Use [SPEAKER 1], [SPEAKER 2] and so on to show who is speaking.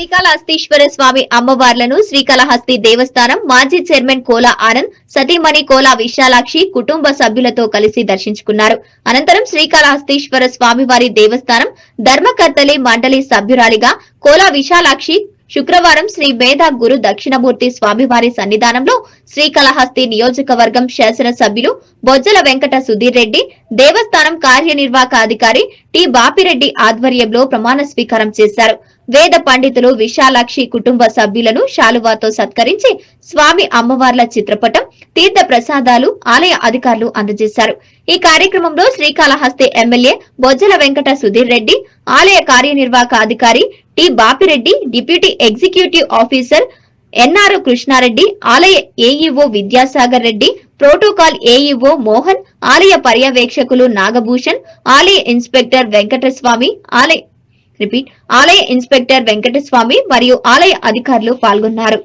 [SPEAKER 1] శ్రీకాళహస్తీశ్వర స్వామి అమ్మవార్లను శ్రీకాళహస్తి దేవస్థానం మాజీ చైర్మన్ కోలా ఆనంద్ సతీమణి కోలా విశాలాక్షి కుటుంబ సభ్యులతో కలిసి దర్శించుకున్నారు. అనంతరం శ్రీకాళహస్తీశ్వర స్వామివారి దేవస్థానం ధర్మకర్తలి మండలి సభ్యురాలిగా కోలా విశాలాక్షి శుక్రవారం శ్రీ వేద గురు దక్షిణమూర్తి స్వామివారి సన్నిధానంలో శ్రీకాళహస్తి నియోజకవర్గం శాసనసభ్యులు బొజ్జల వెంకట సుధీర్ రెడ్డి దేవస్థానం కార్యనిర్వాహక అధికారి టి బాపిరెడ్డి ఆధ్వర్యంలో ప్రమాణ స్వీకారం చేశారు. వేద పండితులు విశాలాక్షి కుటుంబ సభ్యులను శాలువాతో సత్కరించి స్వామి అమ్మవార్ల చిత్రపటం తీర్థ ప్రసాదాలు ఆలయ అధికారులు అందజేశారు. ఈ కార్యక్రమంలో శ్రీకాళహస్తి ఎమ్మెల్యే బొజ్జల వెంకట సుధీర్ రెడ్డి ఆలయ కార్యనిర్వాహక అధికారి T Bapireddy deputy executive officer N R Krishnareddy ఆలయ AEO Vidyasagar Reddy protocol AEO Mohan ఆలయ పర్యవేక్షకులు నాగభూషణ్ ఆలయ ఇన్స్పెక్టర్ వెంకటస్వామి ఆలయ రిపీట్ ఆలయ ఇన్స్పెక్టర్ వెంకటస్వామి మరియు ఆలయ అధికారులు పాల్గొన్నారు.